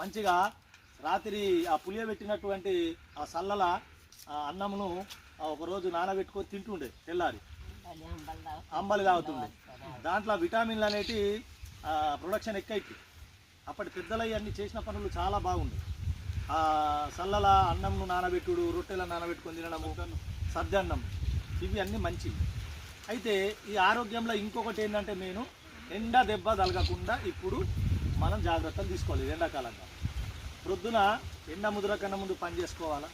మంచిగా రాత్రి ఆ పులియబెట్టినటువంటి ఆ సల్లల అన్నమును ఒకరోజు నానబెట్టుకొని తింటుండే తెల్లారి. అంబలి తాగుతుండే. దాంట్లో విటామిన్లు అనేటి ప్రొడక్షన్ ఎక్కువ అప్పటి పెద్దలు అన్ని చేసిన పనులు చాలా బాగుండే. ఆ సల్లల అన్నంను నానబెట్టుడు రొట్టెల నానబెట్టుకొని తినడము సద్దన్నం ఇవి అన్నీ మంచివి. అయితే ఈ ఆరోగ్యంలో ఇంకొకటి ఏంటంటే నేను ఎండ దెబ్బ తలగకుండా ఇప్పుడు మనం జాగ్రత్తలు తీసుకోవాలి ఇది ఎండాకాలంగా ప్రొద్దున ఎండ ముద్ర కన్నా ముందు పని చేసుకోవాలా?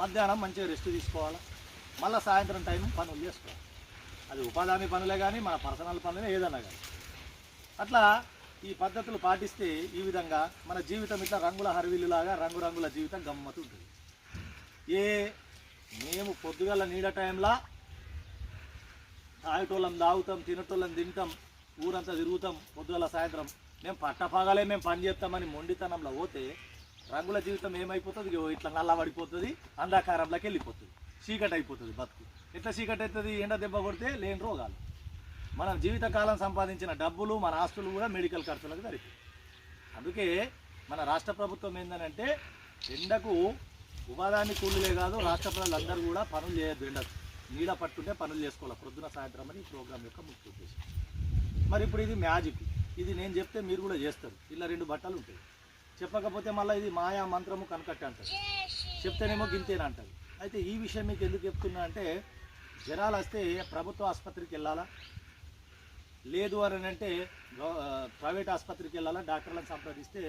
మధ్యాహ్నం మంచిగా రెస్ట్ తీసుకోవాలా? మళ్ళీ సాయంత్రం టైం పనులు చేసుకోవాలి. అది ఉపాధి పనులే కానీ మన పర్సనల్ పనులే ఏదన్నా కానీ అట్లా ఈ పద్ధతులు పాటిస్తే ఈ విధంగా మన జీవితం ఇట్లా రంగుల హరివిల్లులాగా రంగురంగుల జీవితం గమ్మత్తు ఉంటుంది. ఏ మేము పొద్దుగల నీడ టైంలో తాగేటోళ్ళం తాగుతాం తినటోళ్ళం తింటాం ఊరంతా తిరుగుతాం పొద్దుగల సాయంత్రం మేము పట్టపగలే మేము పని చేస్తామని మొండితనంలో పోతే రంగుల జీవితం ఏమైపోతుంది? ఇట్లా నల్ల పడిపోతుంది అంధకారంలోకి వెళ్ళిపోతుంది. చీకటి అయిపోతుంది బతుకు. ఎట్లా చీకటి అవుతుంది ఎండ దెబ్బ కొడితే లేని రోగాలు. మనం జీవితకాలం సంపాదించిన డబ్బులు మన ఆస్తులు కూడా మెడికల్ ఖర్చులకు సరిపోయి. అందుకే మన రాష్ట్ర ప్రభుత్వం ఏంటంటే ఎండకు ఉపాధాన్ని కూలీలే కాదు రాష్ట్ర ప్రజలందరూ కూడా పనులు చేయొద్దు ఎండకు. నీడ పట్టుంటే పనులు చేసుకోవాలి. ప్రొద్దున సాయంత్రం అని ఈ ప్రోగ్రాం యొక్క ముఖ్య ఉద్దేశం. మరి ఇప్పుడు ఇది మ్యాజిక్. ఇది నేను చెప్తే మీరు కూడా చేస్తారు. ఇలా రెండు బట్టలు ఉంటాయి. చెప్పకపోతే మళ్ళీ ఇది మాయా మంత్రము కనకట్ట అంటారు. చెప్తేనేమో గింతేనంటారు అయితే ఈ విషయం మీకు ఎందుకు చెప్తున్నా అంటే జ్వరాలు వస్తే ప్రభుత్వ ఆసుపత్రికి వెళ్ళాలా? లేదు అని అంటే ప్రైవేట్ ఆసుపత్రికి వెళ్ళాలా? డాక్టర్లను సంప్రదిస్తే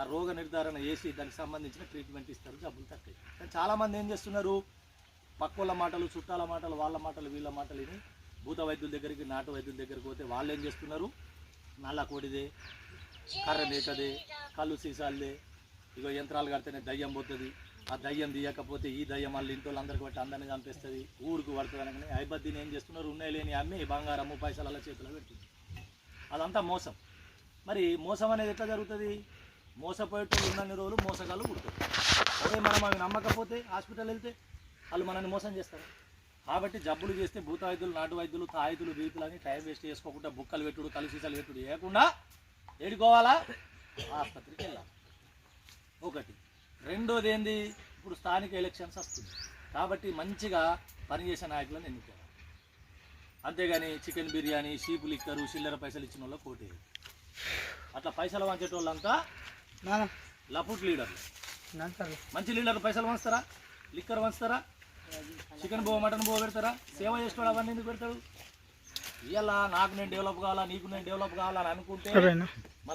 ఆ రోగ నిర్ధారణ చేసి దానికి సంబంధించిన ట్రీట్మెంట్ ఇస్తారు. జబ్బులు తక్కువ. కానీ చాలామంది ఏం చేస్తున్నారు? పక్కోళ్ళ మాటలు చుట్టాల మాటలు వాళ్ళ మాటలు వీళ్ళ మాటలు విని భూత వైద్యుల దగ్గరికి నాటు వైద్యుల దగ్గరికి పోతే వాళ్ళు ఏం చేస్తున్నారు? నల్ల కోడిదే కర్ర మేకదే కళ్ళు సీసాలది. ఇగో యంత్రాలు కడితేనే దయ్యం పోతుంది. ఆ దయ్యం తీయకపోతే ఈ దయ్యం మళ్ళీ ఇంట్లో అందరికి బట్టి అందరిని చంపేస్తుంది. ఊరికి పడుతుంది అనగానే ఐబద్దీని ఏం చేస్తున్నారు ఉన్నాయి లేని అమ్మి బంగారము పైసల చేతిలో పెడుతుంది. అదంతా మోసం. మరి మోసం అనేది ఎట్లా జరుగుతుంది? మోసపోయేటోళ్ళు ఉన్నన్ని రోజులు మోసగాళ్ళు పుడతారు. అదే మనం అవి నమ్మకపోతే హాస్పిటల్ వెళ్తే వాళ్ళు మనల్ని మోసం చేస్తారు? కాబట్టి జబ్బులు చేస్తే భూత వైద్యులు నాటు వైద్యులు తాయితులు బీతులు అని టైం వేస్ట్ చేసుకోకుండా బుక్కలు పెట్టుడు కలిసీసాలు పెట్టుడు. చేయకుండా ఏడుకోవాలా? ఆసుపత్రికి వెళ్ళాలి. ఒకటి. రెండోది ఏంది? ఇప్పుడు స్థానిక ఎలక్షన్స్ వస్తుంది కాబట్టి మంచిగా పనిచేసే నాయకులను ఎన్నుకోవాలి. అంతేగాని చికెన్ బిర్యానీ షీపు లిక్కరు చిల్లర పైసలు ఇచ్చిన వాళ్ళకి కోటి అట్లా పైసలు వంచేటోళ్ళంతా లపుట్ లీడర్లు. మంచి లీడర్ పైసలు వంచుతారా? లిక్కర్ వంచుతారా? చికెన్ బో మటన్ బో పెడతారా? సేవ చేసుకోవడం అవన్నీ ఎందుకు పెడతాడు ఇవాళ నాకు నేను డెవలప్ కావాలా నీకు నేను డెవలప్ కావాలని అనుకుంటే